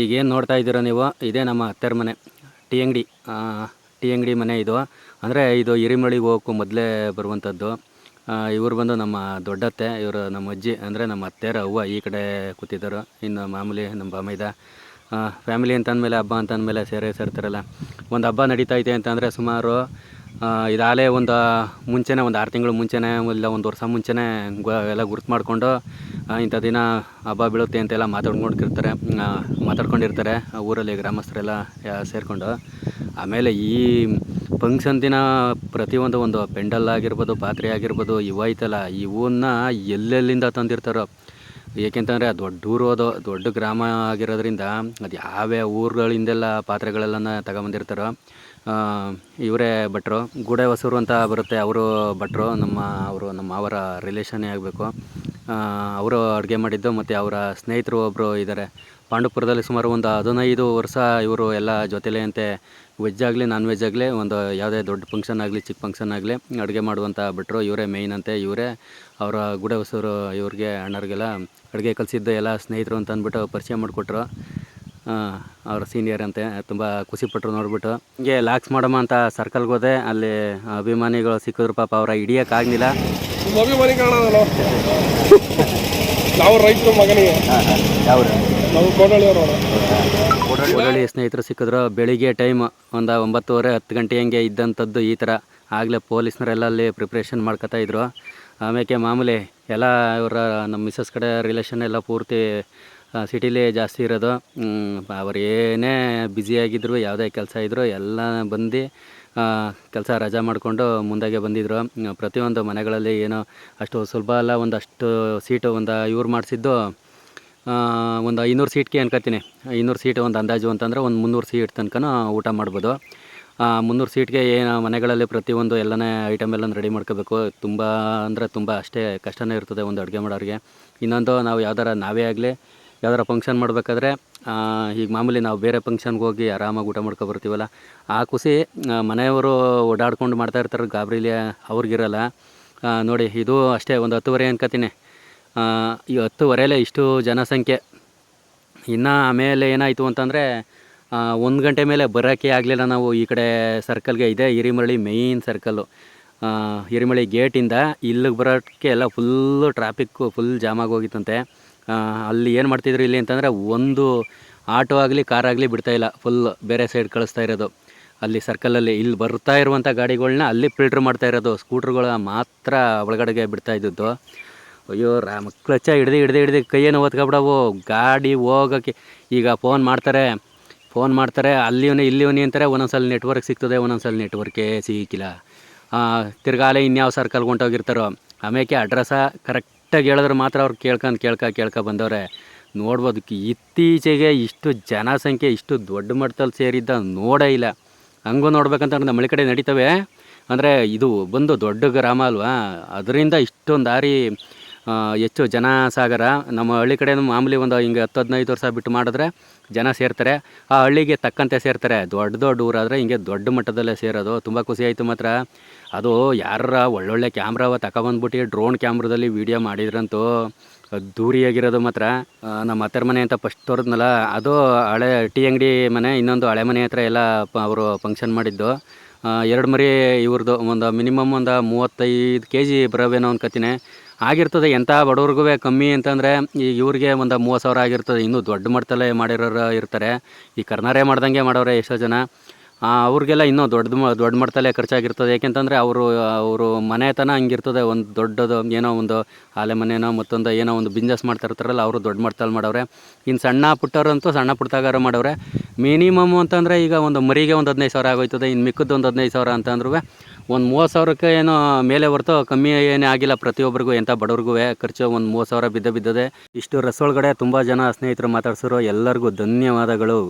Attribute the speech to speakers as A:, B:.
A: ಈಗೇನು ನೋಡ್ತಾ ಇದ್ದೀರೋ ನೀವು? ಇದೇ ನಮ್ಮ ಅತ್ತೆರ ಮನೆ. ಟೀ ಅಂಗಡಿ. ಟೀ ಅಂಗಡಿ ಮನೆ ಇದು. ಅಂದರೆ ಇದು ಹಿರಿಮಳಿಗೆ ಹೋಗೋಕ್ಕೂ ಮೊದಲೇ ಬರುವಂಥದ್ದು ಇವರು ಬಂದು ನಮ್ಮ ದೊಡ್ಡತ್ತೆ, ಇವರು ನಮ್ಮ ಅಜ್ಜಿ, ಅಂದರೆ ನಮ್ಮ ಅತ್ತೆಯರ ಅವ್ವ ಈ ಕಡೆ ಕೂತಿದ್ದರು. ಇನ್ನು ಮಾಮೂಲಿ ನಮ್ಮ ಬಾಮೈದ ಫ್ಯಾಮಿಲಿ ಅಂತ ಅಂದಮೇಲೆ ಹಬ್ಬ ಅಂತ ಅಂದಮೇಲೆ ಸೇರೇ ಸೇರ್ತಾರಲ್ಲ. ಒಂದು ಹಬ್ಬ ನಡೀತಾ ಇದೆ ಅಂತಂದರೆ ಸುಮಾರು ಇದಾಗಲೇ ಒಂದು ಮುಂಚೆನೇ, ಒಂದು ಆರು ತಿಂಗಳು ಮುಂಚೆನೇ, ಇಲ್ಲ ಒಂದು ವರ್ಷ ಮುಂಚೆನೇ ಗೊ, ಎಲ್ಲ ಗುರುತು ಮಾಡಿಕೊಂಡು ಇಂಥ ದಿನ ಹಬ್ಬ ಬೀಳುತ್ತೆ ಅಂತೆಲ್ಲ ಮಾತಾಡ್ಕೊಂಡಿರ್ತಾರೆ. ಮಾತಾಡ್ಕೊಂಡಿರ್ತಾರೆ ಊರಲ್ಲಿ ಗ್ರಾಮಸ್ಥರೆಲ್ಲ ಸೇರಿಕೊಂಡು. ಆಮೇಲೆ ಈ ಫಂಕ್ಷನ್ ದಿನ ಪ್ರತಿಯೊಂದು ಒಂದು ಪೆಂಡಲ್ ಆಗಿರ್ಬೋದು, ಪಾತ್ರೆ ಆಗಿರ್ಬೋದು, ಇವು ಐತಲ್ಲ, ಇವನ್ನ ಎಲ್ಲೆಲ್ಲಿಂದ ತಂದಿರ್ತಾರೋ ಏಕೆಂತಂದರೆ ದೊಡ್ಡ ಊರು ಅದು, ದೊಡ್ಡ ಗ್ರಾಮ ಆಗಿರೋದ್ರಿಂದ ಅದು ಯಾವ್ಯಾವ ಊರುಗಳಿಂದೆಲ್ಲ ಪಾತ್ರೆಗಳೆಲ್ಲನ ತಗೊಂಬಂದಿರ್ತಾರೋ ಇವರೇ ಭಟ್ರು. ಗೂಡೆ ಹೊಸೂರು ಅಂತ ಬರುತ್ತೆ, ಅವರು ಭಟ್ರು. ನಮ್ಮ, ಅವರು ನಮ್ಮ ಅವರ ರಿಲೇಷನ್ನೇ ಆಗಬೇಕು. ಅವರು ಅಡುಗೆ ಮಾಡಿದ್ದು ಮತ್ತು ಅವರ ಸ್ನೇಹಿತರು ಒಬ್ಬರು ಇದ್ದಾರೆ. ಪಾಂಡವಪುರದಲ್ಲಿ ಸುಮಾರು ಒಂದು ಹದಿನೈದು ವರ್ಷ ಇವರು ಎಲ್ಲ ಜೊತೆಲೇ ಅಂತೆ ವೆಜ್ ಆಗಲಿ ನಾನ್ ವೆಜ್ ಆಗಲಿ, ಒಂದು ಯಾವುದೇ ದೊಡ್ಡ ಫಂಕ್ಷನ್ ಆಗಲಿ, ಚಿಕ್ಕ ಫಂಕ್ಷನ್ ಆಗಲಿ ಅಡುಗೆ ಮಾಡುವಂಥ ಬಿಟ್ಟರು ಇವರೇ ಮೇಯ್ನ್ ಅಂತೆ, ಇವರೇ ಅವರ ಗುಡ ಹೊಸರು ಇವ್ರಿಗೆ, ಅಣ್ಣರಿಗೆಲ್ಲ ಅಡುಗೆ ಕಲಿಸಿದ್ದು ಎಲ್ಲ ಸ್ನೇಹಿತರು ಅಂತ ಅಂದ್ಬಿಟ್ಟು ಪರಿಚಯ ಮಾಡಿಕೊಟ್ರು. ಅವರ ಸೀನಿಯರ್ ಅಂತೆ, ತುಂಬ ಖುಷಿಪಟ್ಟರು ನೋಡಿಬಿಟ್ಟು. ಹಿಂಗೆ ಲಾಕ್ಸ್ ಮಾಡಮ್ಮ ಅಂತ ಸರ್ಕಲ್ಗೆ ಹೋದೆ. ಅಲ್ಲಿ ಅಭಿಮಾನಿಗಳು ಸಿಕ್ಕಿದ್ರು ಪಾಪ, ಅವರ ಹಿಡಿಯೋಕ್ಕಾಗಲಿಲ್ಲ
B: ಕಾಣೋದಲ್ಲ ನಾವು ರೈತರು ಮಗನಿಗೆ.
A: ಯಾವ
B: ನಾವು ಕೋಡಳ್ಳಿಯವರು
A: ಓಡಾಡಿ ಸ್ನೇಹಿತರು ಸಿಕ್ಕಿದ್ರು. ಬೆಳಿಗ್ಗೆ ಟೈಮ್ ಒಂದು ಒಂಬತ್ತುವರೆ ಹತ್ತು ಗಂಟೆ ಹಂಗೆ ಇದ್ದಂಥದ್ದು ಈ ಥರ. ಆಗಲೇ ಪೊಲೀಸ್ನರೆಲ್ಲ ಅಲ್ಲಿ ಪ್ರಿಪ್ರೇಷನ್ ಮಾಡ್ಕೊತಾ ಇದ್ರು. ಆಮೇಲೆ ಮಾಮೂಲಿ ಎಲ್ಲ ಇವರ ನಮ್ಮ ಮಿಸ್ಸಸ್ ಕಡೆ ರಿಲೇಷನ್ ಎಲ್ಲ ಪೂರ್ತಿ ಸಿಟಿಲಿ ಜಾಸ್ತಿ ಇರೋದು. ಅವರೇನೇ ಏನೇ ಬ್ಯುಸಿಯಾಗಿದ್ದರು ಯಾವುದೇ ಕೆಲಸ ಇದ್ದರು ಎಲ್ಲ ಬಂದು ಕೆಲಸ ರಜಾ ಮಾಡಿಕೊಂಡು ಮುಂದಾಗೆ ಬಂದಿದ್ದರು ಪ್ರತಿಯೊಂದು ಮನೆಗಳಲ್ಲಿ ಏನೋ ಅಷ್ಟು ಸುಲಭ ಅಲ್ಲ, ಒಂದಷ್ಟು ಸೀಟು ಒಂದು ಇವ್ರು ಮಾಡಿಸಿದ್ದು ಒಂದು ಐನೂರು ಸೀಟ್ಗೆ ಅನ್ಕೋತೀನಿ. ಐನೂರು ಸೀಟ್ ಒಂದು ಅಂದಾಜು ಅಂತಂದರೆ ಒಂದು ಮುನ್ನೂರು ಸೀಟ್ ತನಕನೂ ಊಟ ಮಾಡ್ಬೋದು. ಮುನ್ನೂರು ಸೀಟ್ಗೆ ಏನು ಮನೆಗಳಲ್ಲಿ ಪ್ರತಿಯೊಂದು ಎಲ್ಲನೇ ಐಟಮ್ ಎಲ್ಲ ರೆಡಿ ಮಾಡ್ಕೋಬೇಕು. ತುಂಬ ಅಂದರೆ ತುಂಬ ಅಷ್ಟೇ ಕಷ್ಟನೇ ಇರ್ತದೆ ಒಂದು ಅಡುಗೆ ಮಾಡೋರಿಗೆ. ಇನ್ನೊಂದು ನಾವು ಯಾವ್ದಾರ ನಾವೇ ಆಗಲಿ ಯಾವ್ದಾರ ಫಂಕ್ಷನ್ ಮಾಡಬೇಕಾದ್ರೆ ಈಗ ಮಾಮೂಲಿ ನಾವು ಬೇರೆ ಫಂಕ್ಷನ್ಗೆ ಹೋಗಿ ಆರಾಮಾಗಿ ಊಟ ಮಾಡ್ಕೊ ಬರ್ತೀವಲ್ಲ, ಆ ಖುಷಿ ಮನೆಯವರು ಓಡಾಡ್ಕೊಂಡು ಮಾಡ್ತಾ ಇರ್ತಾರೆ ಗಾಬರಿಲಿ ಅವ್ರಿಗಿರಲ್ಲ. ನೋಡಿ ಇದು ಅಷ್ಟೇ ಒಂದು ಹತ್ತುವರೆ ಅನ್ಕೋತೀನಿ. ಈ ಹತ್ತುವರೆಯಲ್ಲೇ ಇಷ್ಟು ಜನಸಂಖ್ಯೆ. ಇನ್ನು ಆಮೇಲೆ ಏನಾಯಿತು ಅಂತಂದರೆ ಒಂದು ಗಂಟೆ ಮೇಲೆ ಬರೋಕ್ಕೆ ಆಗಲಿಲ್ಲ ನಾವು ಈ ಕಡೆ ಸರ್ಕಲ್ಗೆ ಇದೆ ಹಿರಿಮರಳಿ ಮೇಯ್ನ್ ಸರ್ಕಲ್ಲು ಹಿರಿಮಳಿ ಗೇಟಿಂದ ಇಲ್ಲಿಗೆ ಬರೋಕ್ಕೆ ಎಲ್ಲ ಫುಲ್ಲು ಟ್ರಾಫಿಕ್ಕು ಫುಲ್ ಜಾಮಾಗಿ ಹೋಗಿತ್ತಂತೆ. ಅಲ್ಲಿ ಏನು ಮಾಡ್ತಿದ್ರು ಇಲ್ಲಿ ಅಂತಂದರೆ ಒಂದು ಆಟೋ ಆಗಲಿ ಕಾರ್ ಆಗಲಿ ಬಿಡ್ತಾಯಿಲ್ಲ ಫುಲ್ ಬೇರೆ ಸೈಡ್ ಕಳಿಸ್ತಾ ಇರೋದು. ಅಲ್ಲಿ ಸರ್ಕಲಲ್ಲಿ ಇಲ್ಲಿ ಬರ್ತಾ ಇರುವಂಥ ಗಾಡಿಗಳನ್ನ ಅಲ್ಲಿ ಫಿಲ್ಟ್ರ್ ಮಾಡ್ತಾ ಇರೋದು. ಸ್ಕೂಟ್ರ್ಗಳು ಮಾತ್ರ ಒಳಗಡೆಗೆ ಬಿಡ್ತಾ ಇದ್ದದ್ದು. ಅಯ್ಯೋ ರಾಮ ಕ್ಲಚ್ಚ ಹಿಡ್ದು ಹಿಡ್ದು ಹಿಡ್ದು ಕೈಯನ್ನು ಓದ್ಕೊಬಿಡವು ಗಾಡಿ ಹೋಗೋಕ್ಕೆ ಈಗ ಫೋನ್ ಮಾಡ್ತಾರೆ. ಫೋನ್ ಮಾಡ್ತಾರೆ. ಅಲ್ಲಿವನೇ, ಇಲ್ಲಿವನೇ ಅಂತಾರೆ. ಒಂದೊಂದ್ಸಲ ನೆಟ್ವರ್ಕ್ ಸಿಗ್ತದೆ, ಒಂದೊಂದ್ಸಲ ನೆಟ್ವರ್ಕೇ ಸಿಗಿಕ್ಕಿಲ್ಲ. ತಿರ್ಗಾಲೆ ಇನ್ಯಾವ ಸರ್ಕಲ್ಗೆ ಹೊಂಟೋಗಿರ್ತಾರೋ ಆಮೇಲೆ ಅಡ್ರೆಸ್ಸ ಕರೆಕ್ಟಾಗಿ ಹೇಳಿದ್ರೆ ಮಾತ್ರ ಅವ್ರು ಕೇಳ್ಕೊಂಡು ಕೇಳ್ಕ ಕೇಳ್ಕ ಬಂದವ್ರೆ. ನೋಡ್ಬೋದು ಇತ್ತೀಚೆಗೆ ಇಷ್ಟು ಜನಸಂಖ್ಯೆ, ಇಷ್ಟು ದೊಡ್ಡ ಮಟ್ಟದಲ್ಲಿ ಸೇರಿದ್ದ ನೋಡೇ ಇಲ್ಲ. ಹಂಗೂ ನೋಡ್ಬೇಕಂತ ನಮ್ಮ ಕಡೆ ನಡೀತವೆ. ಅಂದರೆ ಇದು ಬಂದು ದೊಡ್ಡ ಗ್ರಾಮ ಅಲ್ವಾ? ಅದರಿಂದ ಇಷ್ಟೊಂದು ದಾರಿ ಹೆಚ್ಚು ಜನ ಸಾಗರ ನಮ್ಮ ಹಳ್ಳಿ ಕಡೆ ಮಾಮೂಲಿ ಒಂದು ಹಿಂಗೆ ಹತ್ತು ಹದಿನೈದು ವರ್ಷ ಬಿಟ್ಟು ಮಾಡಿದ್ರೆ ಜನ ಸೇರ್ತಾರೆ. ಆ ಹಳ್ಳಿಗೆ ತಕ್ಕಂತೆ ಸೇರ್ತಾರೆ. ದೊಡ್ಡ ದೊಡ್ಡ ಊರಾದರೆ ಹಿಂಗೆ ದೊಡ್ಡ ಮಟ್ಟದಲ್ಲೇ ಸೇರೋದು. ತುಂಬ ಖುಷಿ ಆಯಿತು ಮಾತ್ರ. ಅದು ಯಾರ ಒಳ್ಳೊಳ್ಳೆ ಕ್ಯಾಮ್ರಾವ ತಗೊಬಂದ್ಬಿಟ್ಟು ಡ್ರೋನ್ ಕ್ಯಾಮ್ರಾದಲ್ಲಿ ವೀಡಿಯೋ ಮಾಡಿದ್ರಂತೂ ದೂರಿಯಾಗಿರೋದು ಮಾತ್ರ. ನಮ್ಮ ಅತ್ತರ ಮನೆ ಅಂತ ಫಸ್ಟ್ ತೋರಿದ್ನಲ್ಲ, ಅದು ಹಳೆ ಟೀ ಅಂಗಡಿ ಮನೆ, ಇನ್ನೊಂದು ಹಳೆ ಮನೆ ಹತ್ರ ಎಲ್ಲ ಅವರು ಫಂಕ್ಷನ್ ಮಾಡಿದ್ದು. ಎರಡು ಮರಿ ಇವ್ರದ್ದು ಒಂದು ಮಿನಿಮಮ್ ಒಂದು ಮೂವತ್ತೈದು ಕೆ ಜಿ ಬರೋವೇನೋ ಅನ್ಕೋತೀನಿ ಆಗಿರ್ತದೆ ಎಂಥ ಬಡವ್ರಿಗೂ ಕಮ್ಮಿ ಅಂತಂದರೆ ಈಗ ಇವ್ರಿಗೆ ಒಂದು ಮೂವತ್ತು ಸಾವಿರ ಆಗಿರ್ತದೆ, ಇನ್ನೂ ದೊಡ್ಡ ಮಟ್ಟದಲ್ಲೇ ಮಾಡಿರೋರು ಇರ್ತಾರೆ. ಈ ಕರ್ನಾರೆ ಮಾಡ್ದಂಗೆ ಮಾಡೋರೆ ಎಷ್ಟೋ ಜನ. ಅವ್ರಿಗೆಲ್ಲ ಇನ್ನೂ ದೊಡ್ಡ ದೊಡ್ಡ ಮಟ್ಟದಲ್ಲೇ ಖರ್ಚಾಗಿರ್ತದೆ. ಯಾಕೆಂತಂದರೆ ಅವರು ಅವರು ಮನೆತನ ಹಂಗಿರ್ತದೆ. ಒಂದು ದೊಡ್ಡದು, ಏನೋ ಒಂದು ಆಲೆ ಮನೆನೋ ಮತ್ತೊಂದು ಏನೋ ಒಂದು ಬಿಸ್ನೆಸ್ ಮಾಡ್ತಾ ಇರ್ತಾರಲ್ಲ ಅವರು ದೊಡ್ಡ ಮಟ್ಟದಲ್ಲಿ ಮಾಡವ್ರೆ ಇನ್ನು ಸಣ್ಣ ಪುಟ್ಟವ್ರಂತೂ ಸಣ್ಣ ಪುಟ್ಟಗಾರ ಮಾಡವ್ರೆ ಮಿನಿಮಮ್ ಅಂತಂದರೆ ಈಗ ಒಂದು ಮರಿಗೆ ಒಂದು ಹದಿನೈದು ಸಾವಿರ ಆಗೋಯ್ತದೆ ಇನ್ನು ಮಿಕ್ಕದ್ದು ಒಂದು ಹದಿನೈದು ಸಾವಿರ ಅಂತಂದ್ರೂ ಒಂದು ಮೂವತ್ತು ಸಾವಿರಕ್ಕೆ ಏನೋ ಮೇಲೆ ಬರ್ತೋ ಕಮ್ಮಿ ಏನೇ ಆಗಿಲ್ಲ ಪ್ರತಿಯೊಬ್ಬರಿಗೂ, ಎಂಥ ಬಡವ್ರಿಗೂ ಖರ್ಚು ಒಂದು ಮೂವತ್ತು ಸಾವಿರ ಬಿದ್ದ ಬಿದ್ದದೆ. ಇಷ್ಟು ರಸ್ ಒಳಗಡೆ ತುಂಬ ಜನ ಸ್ನೇಹಿತರು ಮಾತಾಡ್ಸಿರೋ ಎಲ್ಲರಿಗೂ ಧನ್ಯವಾದಗಳು.